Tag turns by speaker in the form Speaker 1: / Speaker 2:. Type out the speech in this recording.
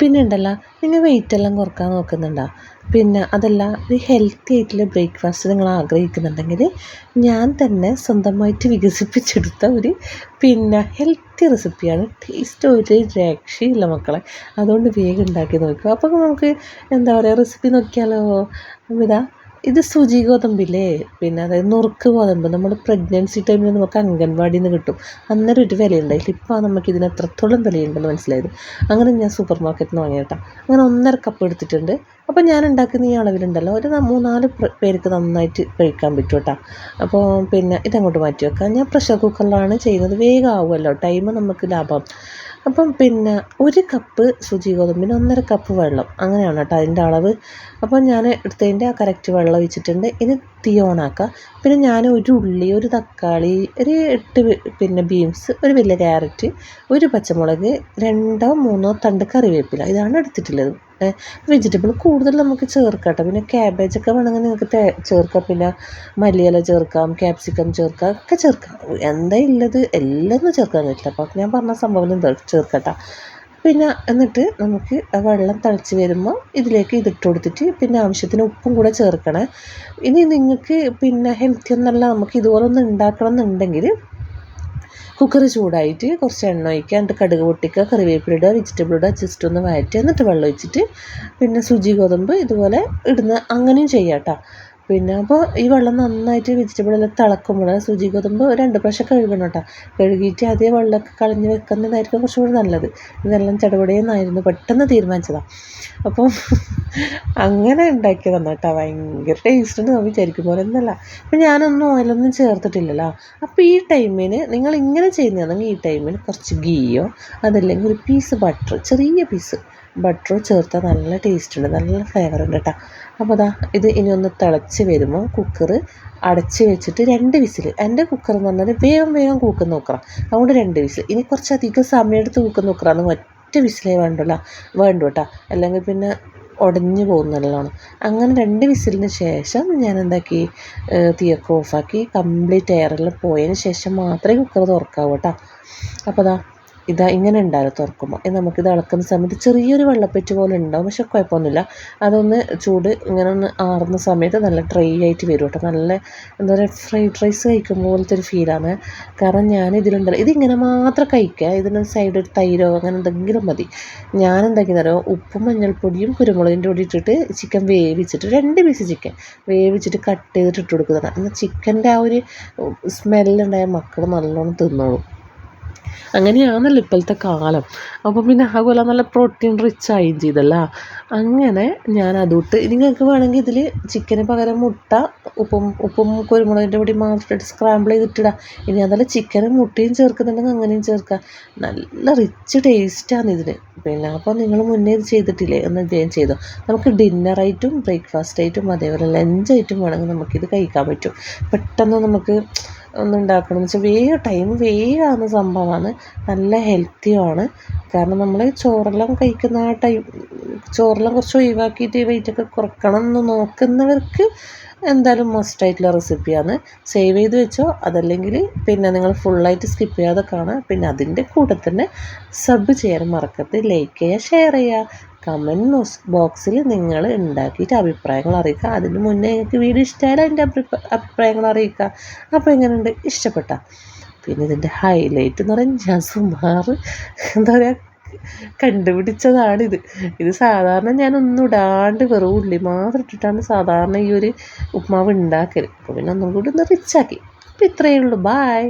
Speaker 1: പിന്നെ ഉണ്ടല്ലോ നിങ്ങൾ വെയിറ്റ് എല്ലാം കുറയ്ക്കാൻ നോക്കുന്നുണ്ടോ? പിന്നെ അതല്ല ഒരു ഹെൽത്തി ആയിട്ടുള്ള ബ്രേക്ക്ഫാസ്റ്റ് നിങ്ങൾ ആഗ്രഹിക്കുന്നുണ്ടെങ്കിൽ ഞാൻ തന്നെ സ്വന്തമായിട്ട് വികസിപ്പിച്ചെടുത്ത ഒരു പിന്നെ ഹെൽത്തി റെസിപ്പിയാണ് ടേസ്റ്റ് ഒരു രക്ഷയില്ല മക്കളെ. അതുകൊണ്ട് വേഗം ഉണ്ടാക്കി നോക്കുക. അപ്പോൾ നമുക്ക് എന്താ പറയുക റെസിപ്പി നോക്കിയാലോ? ഇതാ ഇത് സുചി ഗോതമ്പില്ലേ? പിന്നെ അതായത് നുറുക്ക് ഗോതമ്പ്. നമ്മൾ പ്രഗ്നൻസി ടൈമിൽ നമുക്ക് അംഗൻവാടിയിൽ നിന്ന് കിട്ടും. അന്നേരം ഒരു വിലയുണ്ടായില്ല. ഇപ്പോൾ നമുക്ക് ഇതിന് എത്രത്തോളം വിലയുണ്ടെന്ന് മനസ്സിലായത്? അങ്ങനെ ഞാൻ സൂപ്പർ മാർക്കറ്റിൽ നിന്ന് വാങ്ങിയിട്ടാ അങ്ങനെ ഒന്നര കപ്പ് എടുത്തിട്ടുണ്ട്. അപ്പോൾ ഞാൻ ഉണ്ടാക്കുന്ന ഈ അളവിലുണ്ടല്ലോ. ഒരു മൂന്നാൽ പേർക്ക് നന്നായിട്ട് കഴിക്കാൻ പറ്റും കേട്ടോ അപ്പോൾ പിന്നെ ഇതങ്ങോട്ട് മാറ്റി വെക്കാം. ഞാൻ പ്രഷർ കുക്കറിലാണ് ചെയ്യുന്നത്. വേഗം ആവുമല്ലോ. ടൈം നമുക്ക് ലാഭം. അപ്പം പിന്നെ ഒരു കപ്പ് സുജി ഗോതമ്പിന് ഒന്നര കപ്പ് വെള്ളം. അങ്ങനെയാണ് കേട്ടോ അതിന്റെ അളവ്. അപ്പം ഞാൻ എടുത്തതിന്റെ ആ കറക്റ്റ് വെള്ളം ഒഴിച്ചിട്ടുണ്ട്. ഇനി തീ ഓണാക്കുക പിന്നെ ഞാൻ ഒരു ഉള്ളി ഒരു തക്കാളി ഒരു എട്ട് പിന്നെ ബീൻസ് ഒരു വലിയ ക്യാരറ്റ് ഒരു പച്ചമുളക് രണ്ടോ മൂന്നോ തണ്ട് കറിവേപ്പില ഇതാണ് എടുത്തിട്ടുള്ളത്. വെജിറ്റബിൾ കൂടുതൽ നമുക്ക് ചേർക്കട്ടെ പിന്നെ പിന്നെ ക്യാബേജൊക്കെ വേണമെങ്കിൽ നിങ്ങൾക്ക് ചേർക്കാം. പിന്നെ മല്ലിയില ചേർക്കാം ക്യാപ്സിക്കം ചേർക്കാം ഒക്കെ ചേർക്കാം. എന്താ ഉള്ളത് എല്ലാം ചേർക്കാൻ പറ്റില്ല. അപ്പോൾ ഞാൻ പറഞ്ഞ സംഭവം എന്താ ചേർക്കട്ടെ. പിന്നെ എന്നിട്ട് നമുക്ക് വെള്ളം തിളച്ച് വരുമ്പോൾ ഇതിലേക്ക് ഇതിട്ട് കൊടുത്തിട്ട് പിന്നെ ആവശ്യത്തിന് ഉപ്പും കൂടെ ചേർക്കണേ. ഇനി നിങ്ങൾക്ക് പിന്നെ ഹെൽത്തി ഒന്നല്ല നമുക്ക് ഇതുപോലെ ഒന്ന് ഉണ്ടാക്കണം എന്നുണ്ടെങ്കിൽ കുക്കർ ചൂടായിട്ട് കുറച്ച് എണ്ണ ഒഴിക്കുക. എന്നിട്ട് കടുക് പൊട്ടിക്കുക. കറിവേപ്പില ഇടുക. വെജിറ്റബിൾ ഇടുക. ജസ്റ്റ് ഒന്ന് വഴറ്റുക. എന്നിട്ട് വെള്ളം ഒഴിച്ചിട്ട് പിന്നെ സുജി ഗോതമ്പ് ഇതുപോലെ ഇടുന്ന അങ്ങനെയും ചെയ്യാം കേട്ടോ. പിന്നെ അപ്പോൾ ഈ വെള്ളം നന്നായിട്ട് വെജിറ്റബിളെല്ലാം തിളക്കുമ്പോൾ സുചി ഗോതമ്പ് രണ്ട് പ്രാവശ്യം കഴുകണം കേട്ടോ. കഴുകിയിട്ട് അതേ വെള്ളമൊക്കെ കളഞ്ഞ് വെക്കുന്നതായിരിക്കും കുറച്ചുകൂടി നല്ലത്. ഇതെല്ലാം ചടപടയെന്നായിരുന്നു പെട്ടെന്ന് തീരുമാനിച്ചതാണ് അപ്പോൾ അങ്ങനെ ഉണ്ടാക്കിയതാണ് കേട്ടോ. ഭയങ്കര ടേസ്റ്റ് എന്ന് വിചാരിക്കും പോലെ ഒന്നല്ല. അപ്പം ഞാനൊന്നും ഓയിലൊന്നും ചേർത്തിട്ടില്ലല്ലോ. അപ്പോൾ ഈ ടൈമിന് നിങ്ങൾ ഇങ്ങനെ ചെയ്യുന്നതാണെങ്കിൽ ഈ ടൈമിന് കുറച്ച് ഗീയോ അതല്ലെങ്കിൽ ഒരു പീസ് ബട്ടർ ചെറിയ പീസ് ബട്ടർ ചേർത്താൽ നല്ല ടേസ്റ്റ് ഉണ്ട്. നല്ല ഫ്ലേവർ ഉണ്ട് കേട്ടോ അപ്പോൾ അതാ ഇത് ഇനി ഒന്ന് തിളച്ച് വരുമ്പോൾ കുക്കർ അടച്ച് വെച്ചിട്ട് രണ്ട് വിസിൽ. എന്റെ കുക്കർ എന്ന് പറഞ്ഞാൽ വേഗം വേഗം കൂക്കുന്ന കുക്കറാണ് അതുകൊണ്ട് രണ്ട് വിസിൽ. ഇനി കുറച്ചധികം സമയം എടുത്ത് കൂക്കുന്ന കുക്കറാണ് ഒറ്റ വിസിലേ വേണ്ടല്ലോ വേണ്ടു കേട്ടോ അല്ലെങ്കിൽ പിന്നെ ഉടഞ്ഞു പോകുന്നതാണ് അങ്ങനെ രണ്ട് വിസിലിന് ശേഷം ഞാൻ എന്താക്കി? തീയൊക്കെ ഓഫാക്കി കംപ്ലീറ്റ് എയറെല്ലാം പോയതിന് ശേഷം മാത്രമേ കുക്കർ തുറക്കാവൂ കേട്ടോ അപ്പോൾ അതാ ഇതാ ഇങ്ങനെ ഉണ്ടാവില്ല തുറക്കുമ്പോൾ നമുക്കിത് ഇളക്കുന്ന സമയത്ത് ചെറിയൊരു വെള്ളപ്പെറ്റ് പോലെ ഉണ്ടാവും പക്ഷെ കുഴപ്പമൊന്നുമില്ല. അതൊന്ന് ചൂട് ഇങ്ങനെ ഒന്ന് ആറുന്ന സമയത്ത് നല്ല ഡ്രൈ ആയിട്ട് വരും കേട്ടോ. നല്ല എന്താ പറയുക ഫ്രൈഡ് റൈസ് കഴിക്കുന്ന പോലത്തെ ഒരു ഫീലാണ് കാരണം ഞാൻ ഇതിലുണ്ടല്ലോ ഇതിങ്ങനെ മാത്രം കഴിക്കുക. ഇതിന് സൈഡ് തൈരോ അങ്ങനെ എന്തെങ്കിലും മതി. ഞാൻ എന്താക്കി തരാം ഉപ്പും മഞ്ഞൾപ്പൊടിയും കുരുമുളകിന്റെ പൊടി ഇട്ടിട്ട് ചിക്കൻ വേവിച്ചിട്ട് രണ്ട് പീസ് ചിക്കൻ വേവിച്ചിട്ട് കട്ട് ചെയ്തിട്ട് ഇട്ട് കൊടുക്കുന്നതാണ് എന്നാൽ ചിക്കന്റെ ആ ഒരു സ്മെല്ലുണ്ടായ മക്കൾ നല്ലോണം തിന്നോളും. അങ്ങനെയാണല്ലോ ഇപ്പോഴത്തെ കാലം. അപ്പോൾ പിന്നെ അതുപോലെ നല്ല പ്രോട്ടീൻ റിച്ച് ആയും ചെയ്തല്ല. അങ്ങനെ ഞാൻ അതിട്ട് നിങ്ങൾക്ക് വേണമെങ്കിൽ ഇതിൽ ചിക്കന് പകരം മുട്ട ഉപ്പും ഉപ്പും കുരുമുളകിന്റെ പൊടി മാത്രമായിട്ട് സ്ക്രാമ്പിൾ ചെയ്തിട്ടിടാം. ഇനി അതല്ല ചിക്കനും മുട്ടയും ചേർക്കുന്നുണ്ടെങ്കിൽ അങ്ങനെയും ചേർക്കാം. നല്ല റിച്ച് ടേസ്റ്റാണ് ഇതിന്. പിന്നെ അപ്പോൾ നിങ്ങൾ മുന്നേ ഇത് ചെയ്തിട്ടില്ലേ? എന്ന് ഞാൻ ചെയ്തു. നമുക്ക് ഡിന്നറായിട്ടും ബ്രേക്ക്ഫാസ്റ്റ് ആയിട്ടും അതേപോലെ ലഞ്ചായിട്ടും വേണമെങ്കിൽ നമുക്കിത് കഴിക്കാൻ പറ്റും. പെട്ടെന്ന് നമുക്ക് ഒന്നുണ്ടാക്കണം. വെച്ചാൽ വേഗം ടൈം വേഗമാകുന്ന സംഭവമാണ്. നല്ല ഹെൽത്തിയുമാണ് കാരണം നമ്മൾ ചോറെല്ലാം കഴിക്കുന്ന ആ ടൈം ചോറെല്ലാം കുറച്ച് ഒഴിവാക്കിയിട്ട് വെയിറ്റൊക്കെ കുറക്കണം എന്ന് നോക്കുന്നവർക്ക് എന്തായാലും മസ്റ്റ് ആയിട്ടുള്ള റെസിപ്പിയാണ് സേവ് ചെയ്ത് വെച്ചോ അതല്ലെങ്കിൽ പിന്നെ നിങ്ങൾ ഫുള്ളായിട്ട് സ്കിപ്പ് ചെയ്യാതെ കാണാം പിന്നെ അതിന്റെ കൂടെ തന്നെ സബ് ചെയ്യാൻ മറക്കരുത്. ലൈക്ക് ചെയ്യുക ഷെയർ ചെയ്യുക. കമന്റ് ബോക്സിൽ നിങ്ങൾ ഉണ്ടാക്കിയിട്ട് അഭിപ്രായങ്ങൾ അറിയിക്കുക. അതിന് മുന്നേ നിങ്ങൾക്ക് വീഡിയോ ഇഷ്ടമായാലും അതിന്റെ അഭിപ്രായങ്ങൾ അറിയിക്കുക. അപ്പോൾ എങ്ങനെയുണ്ട്? ഇഷ്ടപ്പെട്ട. പിന്നെ ഇതിന്റെ ഹൈലൈറ്റ് എന്ന് പറഞ്ഞാൽ ഞാൻ സുമാർ എന്താ പറയുക കണ്ടുപിടിച്ചതാണിത് ഇത്. സാധാരണ ഞാനൊന്നും ഇടാണ്ട് വെറും ഉള്ളി മാത്രം ഇട്ടിട്ടാണ് സാധാരണ ഈ ഒരു ഉപ്മാവ് ഉണ്ടാക്കൽ അപ്പോൾ പിന്നെ ഒന്നും കൂടി ഒന്ന് റിച്ചാക്കി അപ്പോൾ ഇത്രയേ ഉള്ളൂ. ബായ്